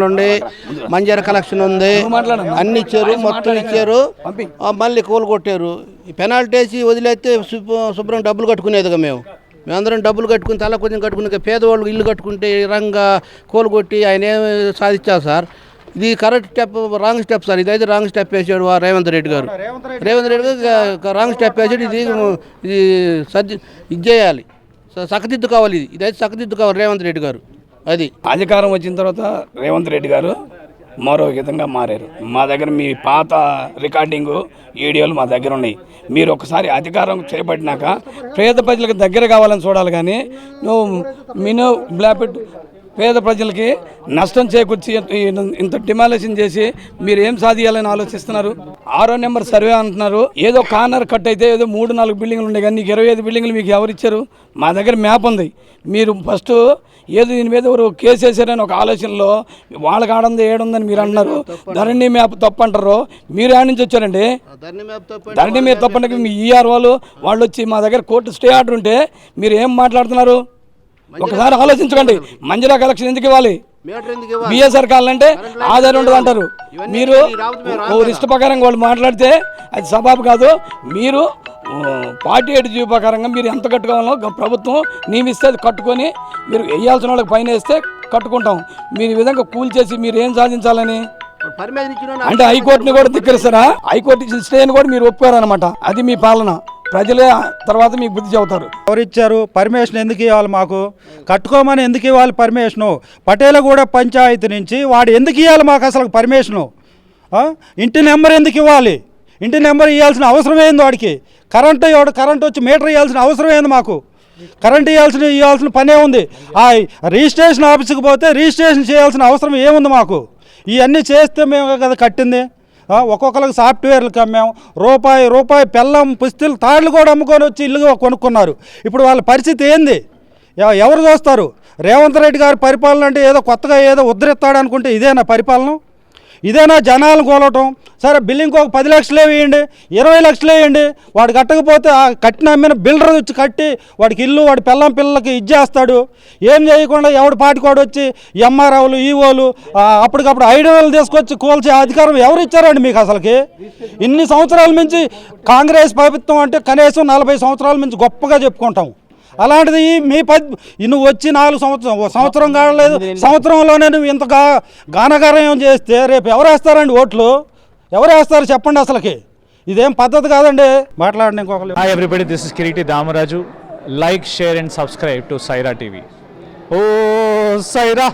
నుండి మంజర కలెక్షన్ ఉంది అన్ని ఇచ్చారు మొత్తం ఇచ్చారు. మళ్ళీ కూలు కొట్టారు. ఈ పెనాల్టీ వేసి వదిలేస్తే శుభ్ర- డబ్బులు కట్టుకునేదిగా మేము. మేమందరం డబ్బులు కట్టుకుని తల కొంచెం కట్టుకుని పేదవాళ్ళు ఇల్లు కట్టుకుంటే ఈ రంగా కూలు కొట్టి ఆయన ఏమి సాధించారు సార్? ఇది correct step wrong step sir. ఇదైతే రాంగ్ స్టెప్ వేసాడు రేవంత్ రెడ్డి గారు. రేవంత్ రెడ్డి గారు రాంగ్ స్టెప్ వేసాడు. ఇది ఇది సర్ది ఇది చేయాలి. స- సకదిద్దు కావాలి ఇది. ఇదైతే సకదిద్దు కావాలి రేవంత్ రెడ్డి గారు. అది అధికారం వచ్చిన తర్వాత రేవంత్ రెడ్డి గారు మరో విధంగా మారారు. మా దగ్గర మీ పాత రికార్డింగు వీడియోలు మా దగ్గర ఉన్నాయి. మీరు ఒకసారి అధికారం చేపట్టినాక పేద ప్రజలకు దగ్గర కావాలని చూడాలి కానీ నువ్వు మినో బ్లాపెట్ పేద ప్రజలకి నష్టం చేకూర్చి ఇంత- డిమాలేషన్ చేసి మీరు ఏం సాధించాలని ఆలోచిస్తున్నారు? ఆరో నెంబర్ సర్వే అంటున్నారు. ఏదో కార్నర్ కట్ అయితే ఏదో మూడు నాలుగు బిల్డింగ్లు ఉన్నాయి కానీ నీకు ఇరవై ఐదు బిల్డింగ్లు మీకు ఎవరు ఇచ్చారు? మా దగ్గర మ్యాప్ ఉంది. మీరు ఫస్ట్ ఏదో దీని మీద ఎవరు కేసు వేసారని ఒక ఆలోచనలో వాళ్ళకి ఆడంది ఏడుందని మీరు అంటున్నారు ధరణి మ్యాప్ తప్పు అంటారు. మీరు ఆడ నుంచి వచ్చారండి? ధరణి మ్యాప్ తప్ప మీద తప్పంటే మీ ఈఆర్ వాళ్ళు వాళ్ళు వచ్చి మా దగ్గర కోర్టు స్టే ఆర్డర్ ఉంటే మీరు ఏం మాట్లాడుతున్నారు? ఒకసారి ఆలోచించకండి. మంజురా కలెక్షన్ ఎందుకు ఇవ్వాలి? బిఎస్ఆర్ కావాలంటే ఆధార్ ఉండదు అంటారు. మీరు ఇష్ట ప్రకారం వాళ్ళు మాట్లాడితే అది సబాబు కాదు. మీరు పార్టీ ఎయిట్ జీ ప్రకారంగా మీరు ఎంత కట్టుకోవాలో ప్రభుత్వం నియమిస్తే అది కట్టుకొని మీరు వేయాల్సిన వాళ్ళకి పైన వేస్తే కట్టుకుంటాం. మీరు ఈ విధంగా కూల్ చేసి మీరు ఏం సాధించాలని? అంటే హైకోర్టుని కూడా ధిక్కరిస్తారా? హైకోర్టు ఇచ్చిన స్టేని కూడా మీరు ఒప్పుకోరనమాట అది మీ పాలన. ప్రజలే తర్వాత మీకు బుద్ధి చెబుతారు. ఎవరు ఇచ్చారు పర్మిషన్ ఎందుకు ఇవ్వాలి మాకు? కట్టుకోమని ఎందుకు ఇవ్వాలి పర్మిషను? పటేలగూడ పంచాయతీ నుంచి వాడు ఎందుకు ఇవ్వాలి మాకు అసలు పర్మిషను? ఇంటి నెంబర్ ఎందుకు ఇవ్వాలి? ఇంటి నెంబర్ ఇవ్వాల్సిన అవసరం ఏంది వాడికి? కరెంటు ఇవ్వడు కరెంట్ వచ్చి మీటర్ ఇవ్వాల్సిన అవసరం ఏంది మాకు? కరెంట్ ఇవ్వాల్సిన ఇవ్వాల్సిన పనే ఉంది. ఆ రిజిస్ట్రేషన్ ఆఫీస్కి పోతే రిజిస్ట్రేషన్ చేయాల్సిన అవసరం ఏముంది మాకు? ఇవన్నీ చేస్తే మేము కదా కట్టింది. ఒక్కొక్కరికి సాఫ్ట్వేర్లు అమ్మాం రూపాయి రూపాయి పెళ్ళం పుస్తులు తాళ్ళు కూడా అమ్ముకొని వచ్చి ఇల్లు కొనుక్కున్నారు. ఇప్పుడు వాళ్ళ పరిస్థితి ఏంది? ఎవరు చూస్తారు? రేవంత్ రెడ్డి గారి పరిపాలన అంటే ఏదో కొత్తగా ఏదో ఉద్ధరిస్తాడు అనుకుంటే ఇదేనా పరిపాలన? ఇదేనా జనాలను కోలటం సరే బిల్డింగ్ ఒక పది లక్షలే వేయండి ఇరవై లక్షలు వేయండి. వాడు కట్టకపోతే ఆ కట్టిన అమ్మిన బిల్డర్ వచ్చి కట్టి వాడికి ఇల్లు వాడి పిల్లం పిల్లలకి ఇచ్చేస్తాడు. ఏం చేయకుండా ఎవడు పాటికోడు వచ్చి ఎంఆర్ఓలు ఈఓలు అప్పటికప్పుడు ఐడియాలు తీసుకొచ్చి కూల్చే అధికారం ఎవరు ఇచ్చారండి మీకు అసలుకి? ఇన్ని సంవత్సరాల నుంచి కాంగ్రెస్ ప్రభుత్వం అంటే కనీసం నలభై సంవత్సరాల నుంచి గొప్పగా చెప్పుకుంటాం. అలాంటిది మీ పది నువ్వు వచ్చి నాలుగు సంవత్సరం ఓ సంవత్సరం కావలేదు సంవత్సరంలోనే నువ్వు ఇంత గా గానగారం చేస్తే రేపు ఎవరు వేస్తారండి ఓట్లు? ఎవరు వేస్తారు చెప్పండి అసలుకి. ఇదేం పద్ధతి కాదండి. మాట్లాడండి ఇంకొకరు Hi everybody, this is Kiriti Damaraju. Like, share and subscribe to Saira TV. Oh, Saira!